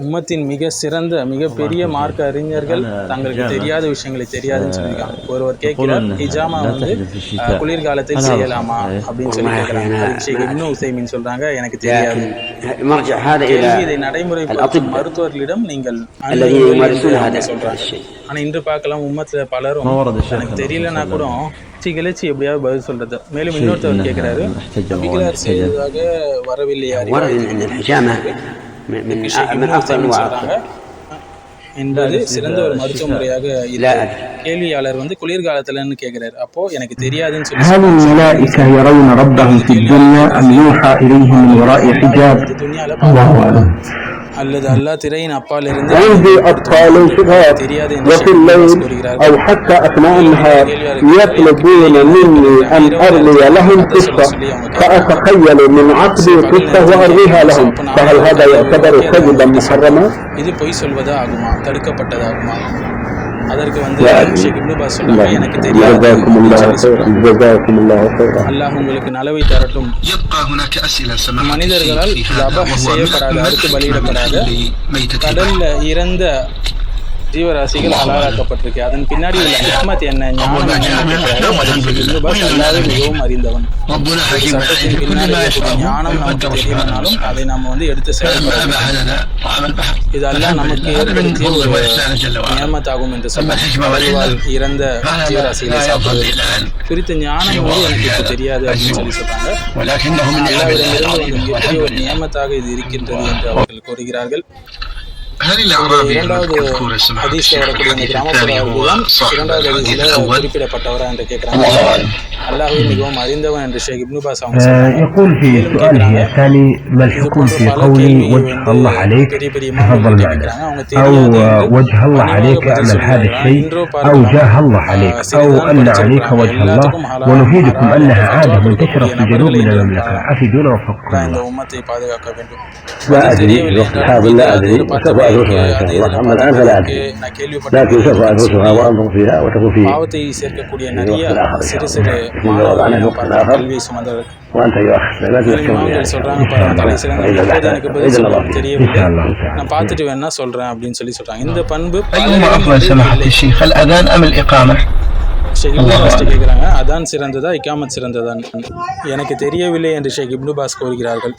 உம்மத்தின் மிக சிறந்த மிகப்பெரிய மார்க்க அறிஞர்கள் தங்களுக்கு தெரியாத விஷயங்களை தெரியாதுன்னு சொல்லியிருக்காங்க. ஒருவர் கேட்கிறார் ஹிஜாமா வந்து குளிர்காலத்தில் செய்யலாமா? அப்படின்னு சொல்லி கேட்கிறாங்க. இன்னும் உசைமின் சொல்றாங்க எனக்கு தெரியாது. இதை நடைமுறை மருத்துவர்களிடம் நீங்கள் சொல்றாங்க. ஆனா இன்று பார்க்கலாம் உம்மத்துல பலரும் எனக்கு தெரியலன்னா கூட கிழிச்சு எப்படியாவது பதில் சொல்றது. மேலும் இன்னொருத்தவர் கேட்கிறாரு வரவில்லையா? ورد أن أن الحجامة من من ஷேக் من இப்னு أفضل உசைமின் أنواع சொல்றாங்க என்பது சிறந்த ஒரு மருத்துவ முறையாக لا இல்லை أدري கேள்வியாளர் வந்து குளிர்காலத்துலன்னு கேட்கிறாரு அப்போ எனக்கு தெரியாதுன்னு சொல்லி هل الملائكة يرون ربهم في الدنيا أم يوحى إليهم من وراء حجاب இந்த துணியால الله أعلم அல்லது அல்லா திரையின் அப்பால் இருந்து தெரியாது இது பொய் சொல்வதா ஆகுமா தடுக்கப்பட்டதாகுமா? அதற்கு வந்து எனக்கு தெரியாது. அல்லாஹ் உங்களுக்கு நலவை தரட்டும். மனிதர்களால் செய்யப்படாத அறுத்து பலியிடப்படாத கடல்ல இறந்த ஜீவராசிகள் அலாராக்கப்பட்டிருக்கு அதன் பின்னாடி உள்ள ஹிக்மத் என்ன ஞானம் அல்லாத மிகவும் அறிந்தவன் சட்டத்தின் பின்னாடி ஞானம் நமக்கு தெரியலனாலும் அதை நாம வந்து எடுத்து செயல்படலாம் இதெல்லாம் நமக்கு ஏற்படுத்திய ஒரு நியமத்தாகும் என்று சொன்னார் இறந்த ஜீவராசிகளை சாப்பிடுவது குறித்த ஞானம் வந்து எனக்கு தெரியாது அப்படின்னு சொல்லி சொல்றாங்க அல்லாவிடமிருந்து ஒரு நியமத்தாக இது இருக்கின்றது என்று அவர்கள் கூறுகிறார்கள் هل الأعرابي المذكور سماحة الشيخ الحديث الثاني هو صاحب الحديث الأول؟ الله يقول في سؤاله الثاني ما الحكم في قول وجه الله عليك؟ تفضل معنا. أو آه، وجه الله عليك اعمل هذا الشيء أو جاه الله عليك؟ أو أن عليك وجه الله؟ ونفيدكم أنها عادة منتشرة في جنوب من المملكة. أفيدونا وفقكم الله. لا أدري أصحاب لا أدري. நான் கேள்விப்பட்டேன் பாவத்தை சேர்க்கக்கூடிய நிறைய சிறு சிறு கல்வி சுமந்தவர்கள் பார்த்துட்டு வேணா சொல்றேன் அப்படின்னு சொல்லி சொல்றாங்க இந்த பண்பு ஷெஹிப்னு அதான் சிறந்ததா இக்காமத் சிறந்ததான் எனக்கு தெரியவில்லை என்று ஷேக் இப்னு பாஸ் கூறுகிறார்கள்.